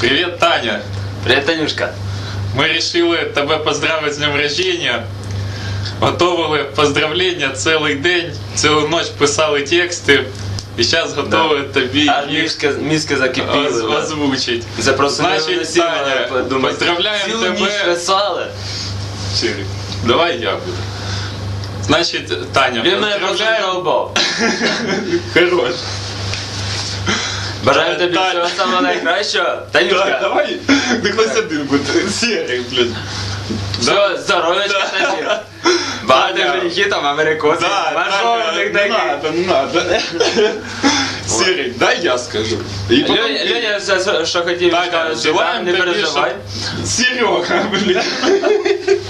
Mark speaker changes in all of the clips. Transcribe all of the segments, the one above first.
Speaker 1: Привет, Таня.
Speaker 2: Привет, Танюшка.
Speaker 1: Мы решили тебе поздравити з днем рождения. Готовили поздравлення цілий день, цілу ніч писали тексти. І зараз готові тобі
Speaker 2: Аж
Speaker 1: їх
Speaker 2: мізки, мізки закипіли.
Speaker 1: оз- озвучити.
Speaker 2: Це просто
Speaker 1: Значить, Таня, поздравляємо
Speaker 2: Цілу
Speaker 1: тебе.
Speaker 2: ніч писали.
Speaker 1: Давай я буду. Значить, Таня,
Speaker 2: Він мене.
Speaker 1: Хорош.
Speaker 2: Тобі всього самого найкращого. Танюшка,
Speaker 1: давай, хтось один буде. Сірий, блін.
Speaker 2: всього здоров'ячка тобі. Багато женихів там,
Speaker 1: Таня,
Speaker 2: них
Speaker 1: не
Speaker 2: таких.
Speaker 1: надо, не надо. Сірий, дай я скажу. І потім
Speaker 2: Льоня,
Speaker 1: ти.
Speaker 2: Льоня все, що- хотів
Speaker 1: Таня,
Speaker 2: сказати,
Speaker 1: желаємо
Speaker 2: не
Speaker 1: тобі,
Speaker 2: переживай.
Speaker 1: Серега, блін.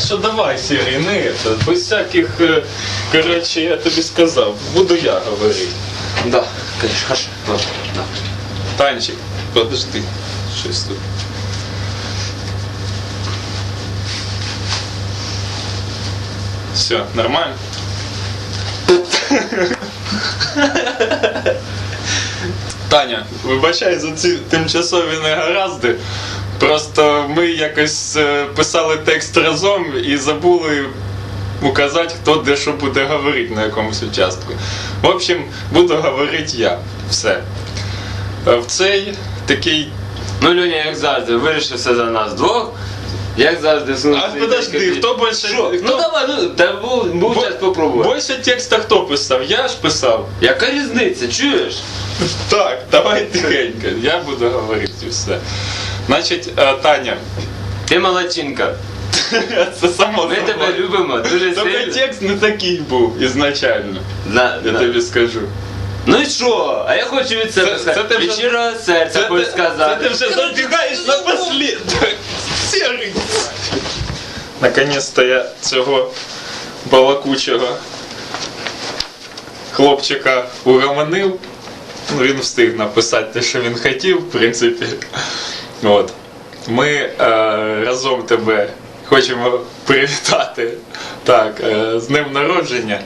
Speaker 1: Так що давай, Сірий, не це, без всяких, е, коротше, я тобі сказав, буду я говорити.
Speaker 2: Да, конечно, хорошо. Ладно, да.
Speaker 1: Танчик, подожди, щось тут. Все, нормально? Таня, вибачай за ці тимчасові негаразди. Просто ми якось е, писали текст разом і забули указати, хто де що буде говорити на якомусь участку. В общем, буду говорити я. Все. Е, В цей такий.
Speaker 2: Ну, Льоня, як завжди, вирішив все за нас двох. Як завжди, сунув
Speaker 1: А подожди, хто більше. Хто...
Speaker 2: Ну давай, ну, та був, був
Speaker 1: Бо-
Speaker 2: час попробувати.
Speaker 1: Більше текста хто писав? Я ж писав.
Speaker 2: Яка різниця, чуєш?
Speaker 1: Так, давай тихенько, я буду говорити все. Значить, е, Таня,
Speaker 2: Ти молодчинка.
Speaker 1: це само
Speaker 2: Ми тебе
Speaker 1: собою.
Speaker 2: любимо дуже
Speaker 1: Тільки
Speaker 2: сильно.
Speaker 1: текст не такий був ізначально,
Speaker 2: На,
Speaker 1: я
Speaker 2: на.
Speaker 1: тобі скажу.
Speaker 2: Ну і що? А я хочу від себе
Speaker 1: Це-
Speaker 2: сказати.
Speaker 1: це ти вже-
Speaker 2: від щирого серця хочу
Speaker 1: ти-
Speaker 2: сказати.
Speaker 1: Це ти вже забігаєш напослідок. Серий. Наконець-то я цього балакучого хлопчика угомонив. Ну, він встиг написати те, що він хотів, в принципі. От. Ми е, разом тебе хочемо привітати так, е, з днем народження.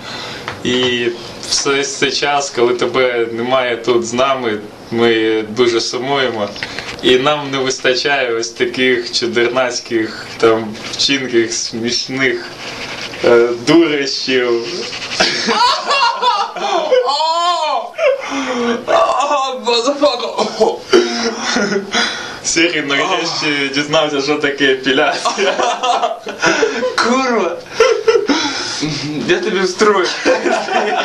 Speaker 1: І все цей час, коли тебе немає тут з нами, ми дуже сумуємо. І нам не вистачає ось таких чудернацьких там вчинків, смішних е, дурощів. Сірий нарешті дізнався, що таке епіляція.
Speaker 2: Курва! Я тобі встрою.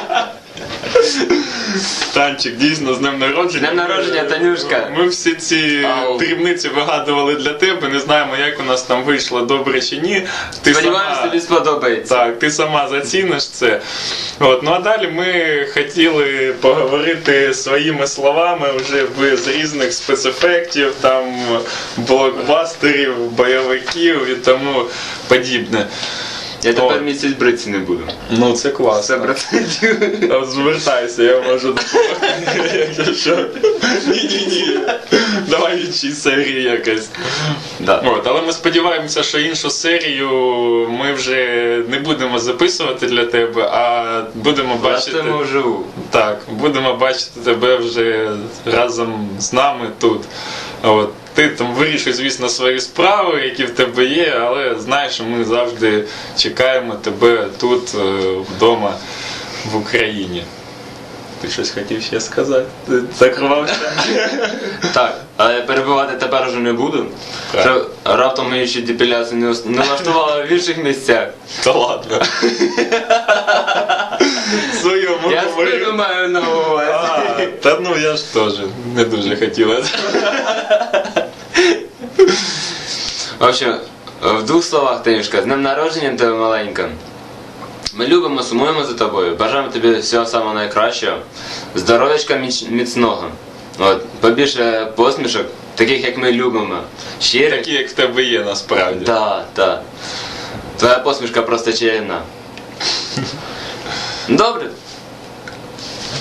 Speaker 1: Танчик, дійсно, з днем народження.
Speaker 2: З днем народження, Танюшка.
Speaker 1: Ми всі ці
Speaker 2: Ау.
Speaker 1: дрібниці вигадували для тебе. Не знаємо, як у нас там вийшло добре чи ні. Ти
Speaker 2: Сподіваємось,
Speaker 1: сама-
Speaker 2: тобі сподобається.
Speaker 1: Так, ти сама заціниш це. От, ну а далі ми хотіли поговорити своїми словами вже без різних спецефектів, там блокбастерів, бойовиків і тому подібне.
Speaker 2: Я тепер місяць бритися не буду.
Speaker 1: Ну це класно.
Speaker 2: Все, брати.
Speaker 1: Звертайся, я можу допомогти. Якщо що. Ні-ні-ні. Давай в іншій серії якось.
Speaker 2: Да.
Speaker 1: От, але ми сподіваємося, що іншу серію ми вже не будемо записувати для тебе, а будемо бачити.
Speaker 2: Бачимо вживу.
Speaker 1: Так, будемо бачити тебе вже разом з нами тут. От. Ти там вирішуй, звісно, свої справи, які в тебе є, але знаєш, що ми завжди чекаємо тебе тут, е, вдома, в Україні. Ти щось хотів ще сказати? Ти закривався?
Speaker 2: Так, але перебувати тепер вже не буду. Раптом мені ще депіляцію не не влаштували в інших місцях.
Speaker 1: Та ладно. Своєму
Speaker 2: Я спину маю на увазі.
Speaker 1: А, Та ну я ж теж не дуже хотіла.
Speaker 2: В общем, в двох словах, Танюшка, з днем народження тебе маленька. Ми любимо, сумуємо за тобою. Бажаємо тобі всього самого найкращого. Здоров'ячка міцного. От, побільше посмішок, таких як ми любимо. Щирих.
Speaker 1: Такі, як в тебе є насправді.
Speaker 2: Так, так. Твоя посмішка просто чарівна. Добре.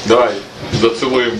Speaker 1: Давай, зацілуємо.